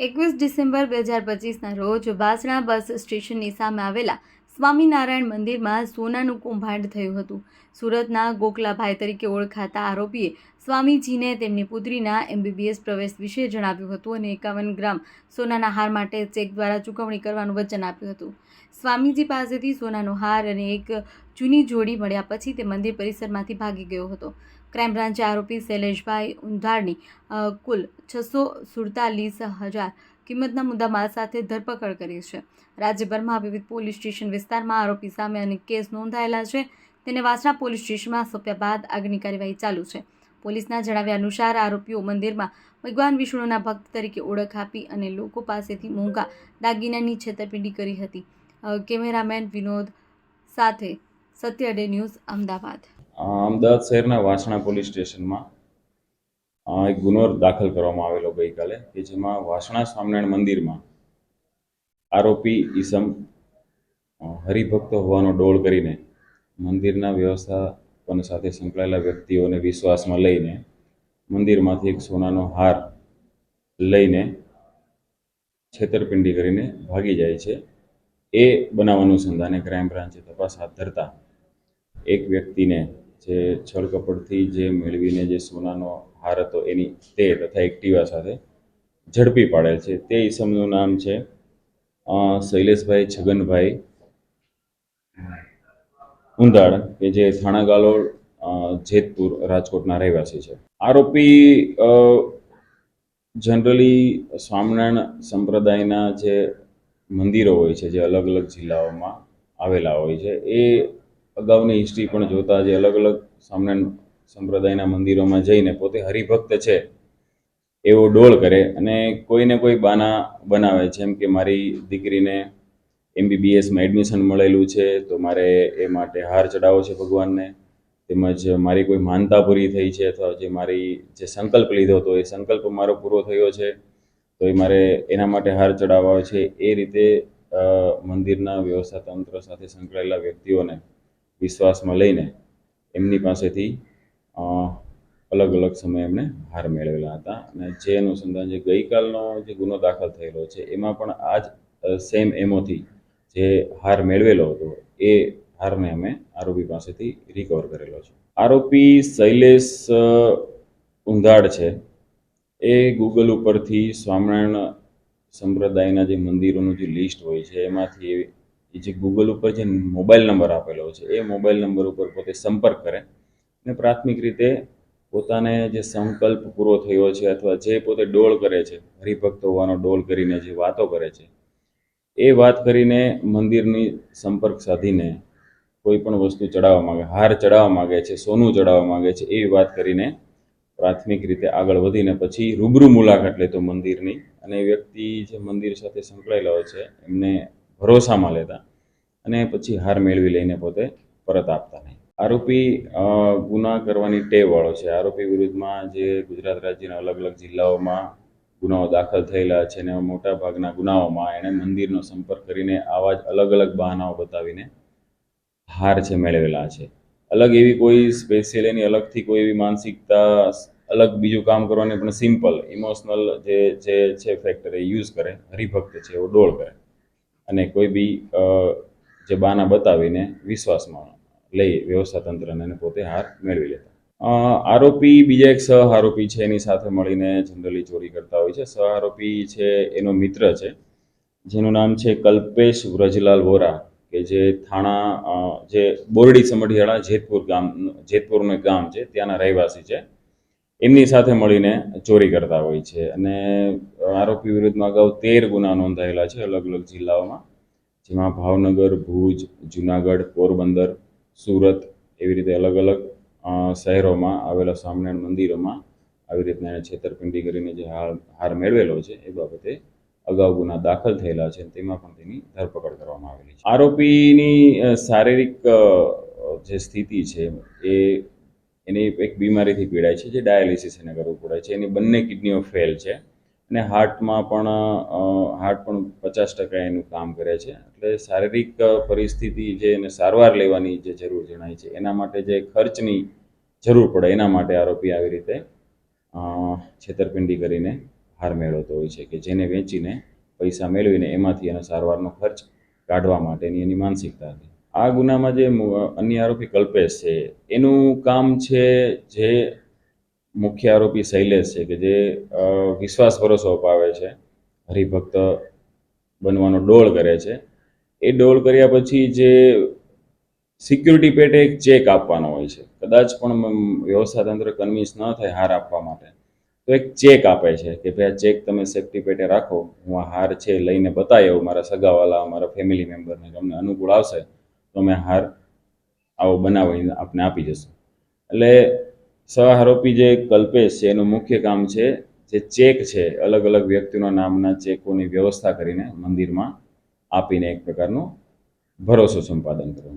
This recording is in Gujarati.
એકવીસ ડિસેમ્બર બે હજાર પચીસના રોજ બાસણા બસ સ્ટેશનની સામે આવેલા સ્વામિનારાયણ મંદિરમાં સોનાનું કૌભાંડ થયું હતું. સુરતના ગોકલાભાઈ તરીકે ઓળખાતા આરોપીએ સ્વામીજીને તેમની પુત્રીના એમબીબીએસ પ્રવેશ વિશે જણાવ્યું હતું અને એકાવન ગ્રામ સોનાના હાર માટે ચેક દ્વારા ચૂકવણી કરવાનું વચન આપ્યું હતું. સ્વામીજી પાસેથી સોનાનો હાર અને એક જૂની જોડી મળ્યા પછી તે મંદિર પરિસરમાંથી ભાગી ગયો હતો. ક્રાઇમ બ્રાન્ચે આરોપી શૈલેષભાઈ ઉંધારની કુલ છસો સુડતાલીસ હજાર કિંમતના મુદ્દામાલ સાથે ધરપકડ કરી છે. રાજ્યભરમાં વિવિધ પોલીસ સ્ટેશન વિસ્તારમાં આરોપી સામે અનેક કેસ નોંધાયેલા છે. તેને વાસણા પોલીસ સ્ટેશનમાં સોંપ્યા બાદ આગળની કાર્યવાહી ચાલુ છે. પોલીસના જણાવ્યા અનુસાર આરોપીઓ મંદિરમાં ભગવાન વિષ્ણુના ભક્ત તરીકે ઓળખ આપી અને લોકો પાસેથી મોંઘા દાગીનાની છેતરપિંડી કરી હતી. કેમેરામેન વિનોદ સાથે સત્ય ડે ન્યૂઝ અમદાવાદ. અમદાવાદ શહેરના વાસણા પોલીસ સ્ટેશનમાં એક ગુનો દાખલ કરવામાં આવેલો ગઈકાલે કે જેમાં વાસણા સ્વામિનારાયણ મંદિરમાં આરોપી ઈસમ હરિભક્ત હોવાનો ડોળ કરીને મંદિરના વ્યવસ્થાપન સાથે સંકળાયેલા વ્યક્તિઓને વિશ્વાસમાં લઈને મંદિરમાંથી એક સોનાનો હાર લઈને છેતરપિંડી કરીને ભાગી જાય છે. એ બનાવ અનુસંધાને ક્રાઇમ બ્રાન્ચે તપાસ હાથ ધરતા એક વ્યક્તિને જે છળકપટથી જે મેળવીને જે સોનાનો હાર હતો એની તે તથા એક્ટિવા સાથે ઝડપી પાડેલ છે. તે ઈસમનું નામ છે શૈલેષભાઈ છગનભાઈ ઉંદાડ, કે જે થાણા જેતપુર રાજકોટના રહેવાસી છે. આરોપી જનરલી સ્વામિનારાયણ સંપ્રદાયના જે મંદિરો હોય છે, જે અલગ અલગ જિલ્લાઓમાં આવેલા હોય છે, એ અગાઉની હિસ્ટ્રી પણ જોતા જે અલગ અલગ સ્વામિનારાયણ સંપ્રદાયના મંદિરોમાં જઈને પોતે હરિભક્ત છે એવો ડોળ કરે અને કોઈને કોઈ બાના બનાવે. જેમ કે મારી દીકરીને એમબીબીએસમાં એડમિશન મળેલું છે, તો મારે એ માટે હાર ચડાવવો છે ભગવાનને. તેમજ મારી કોઈ માનતા પૂરી થઈ છે અથવા જે મારી જે સંકલ્પ લીધો હતો, એ સંકલ્પ મારો પૂરો થયો છે, તો એ મારે એના માટે હાર ચડાવવા છે. એ રીતે મંદિરના વ્યવસ્થા તંત્ર સાથે સંકળાયેલા વ્યક્તિઓને વિશ્વાસમાં લઈને એમની પાસેથી અલગ અલગ સમયે એમણે હાર મેળવેલા હતા. અને જે અનુસંધાન જે ગઈકાલનો જે ગુનો દાખલ થયેલો છે, એમાં પણ આ જ સેમ એમોથી જે હાર મેળવેલો હતો, એ હારને અમે આરોપી પાસેથી રિકવર કરેલો છે. આરોપી શૈલેષ ઉંધાડ છે. એ ગૂગલ ઉપરથી સ્વામિનારાયણ સંપ્રદાયના જે મંદિરોનું જે લિસ્ટ હોય છે, એમાંથી એ જે ગૂગલ ઉપર જે મોબાઈલ નંબર આપેલો છે, એ મોબાઈલ નંબર ઉપર પોતે સંપર્ક કરે. અને પ્રાથમિક રીતે પોતાને જે સંકલ્પ પૂરો થયો છે અથવા જે પોતે ડોળ કરે છે, હરિભક્ત હોવાનો ડોળ કરીને જે વાતો કરે છે, એ વાત કરીને મંદિરની સંપર્ક સાધીને કોઈ પણ વસ્તુ ચડાવવા માંગે, હાર ચડાવવા માંગે છે, સોનું ચડાવવા માગે છે, એવી વાત કરીને પ્રાથમિક રીતે આગળ વધીને પછી રૂબરૂ મુલાકાત લેતો મંદિરની અને વ્યક્તિ જે મંદિર સાથે સંકળાયેલા હોય છે, એમને ભરોસામાં લેતા અને પછી હાર મેળવી લઈને પોતે પરત આપતા નહીં. આરોપી ગુના કરવાની ટેવવાળો છે. આરોપી વિરુદ્ધમાં જે ગુજરાત રાજ્યના અલગ અલગ જિલ્લાઓમાં ગુનાઓ દાખલ થયેલા છે અને મોટા ભાગના ગુનાઓમાં એણે મંદિરનો સંપર્ક કરીને આવા જ અલગ અલગ બહાનાઓ બતાવીને હાર છે મેળવેલા છે. અલગ એવી કોઈ સ્પેશિયલ એની અલગથી કોઈ એવી માનસિકતા, અલગ બીજું કામ કરવાની પણ સિમ્પલ ઇમોશનલ જે જે છે ફેક્ટર એ યુઝ કરે, હરિભક્ત છે, એવો ડોળ કરે. અને કોઈ બી જે બાના બતાવીને વિશ્વાસમાં લઈ વ્યવસ્થા તંત્રને પોતે હાર મેળવી લેતા. આરોપી બીજા એક સહ આરોપી છે, એની સાથે મળીને જનરલી ચોરી કરતા હોય છે. સહ આરોપી છે, એનો મિત્ર છે, જેનું નામ છે કલ્પેશ વ્રજલાલ વોરા, કે જે થાણા જે બોરડી સમઢિયાળા જેતપુર ગામ, જેતપુરનું એક ગામ છે, ત્યાંના રહેવાસી છે. એમની સાથે મળીને ચોરી કરતા હોય છે અને આરોપી વિરુદ્ધમાં અગાઉ તેર ગુના નોંધાયેલા છે અલગ અલગ જિલ્લાઓમાં, જેમાં ભાવનગર, ભુજ, જુનાગઢ, પોરબંદર સુરત એવી રીતે અલગ અલગ શહેરોમાં આવેલા સ્વામિનારાયણ મંદિરોમાં આવી રીતના એણે છેતરપિંડી કરીને જે હાર હાર મેળવેલો છે એ બાબતે અગાઉ ગુના દાખલ થયેલા છે તેમાં પણ તેની ધરપકડ કરવામાં આવેલી છે. આરોપીની શારીરિક જે સ્થિતિ છે એ, એની એક બીમારીથી પીડાય છે, જે ડાયાલિસિસ એને કરવું પડે છે. એની બંને કિડનીઓ ફેલ છે. અને હાર્ટમાં પણ હાર્ટ પણ પચાસ ટકા એનું કામ કરે છે. એટલે શારીરિક પરિસ્થિતિ જે એને સારવાર લેવાની જે જરૂર જણાય છે, એના માટે જે ખર્ચની જરૂર પડે, એના માટે આરોપી આવી રીતે છેતરપિંડી કરીને હાર મેળવતો હોય છે કે જેને વેચીને પૈસા મેળવીને એમાંથી એનો સારવારનો ખર્ચ કાઢવા માટેની એની માનસિકતા હતી. આ ગુનામાં જે અન્ય આરોપી કલ્પેશ છે, એનું કામ છે જે મુખ્ય આરોપી શૈલેષ છે, કે જે વિશ્વાસ ભરોસો અપાવે છે, હરિભક્ત બનવાનો ડોળ કરે છે. એ ડોળ કર્યા પછી જે સિક્યુરિટી પેટે એક ચેક આપવાનો હોય છે. કદાચ પણ વ્યવસ્થા તંત્ર કન્વિન્સ ન થાય હાર આપવા માટે, તો એક ચેક આપે છે કે ભાઈ આ ચેક તમે સેફટી પેટે રાખો, હું આ હાર છે લઈને બતાવી આવું, મારા સગાવાલા, મારા ફેમિલી મેમ્બરને તમને અનુકૂળ આવશે, તો અમે હાર આવો બનાવીને આપને આપી જશું. એટલે સહ આરોપી જે કલ્પેશ છે એનું મુખ્ય કામ છે, જે ચેક છે, અલગ અલગ વ્યક્તિઓના નામના ચેકોની વ્યવસ્થા કરીને મંદિરમાં આપીને એક પ્રકારનો ભરોસો સંપાદન કરવાનું.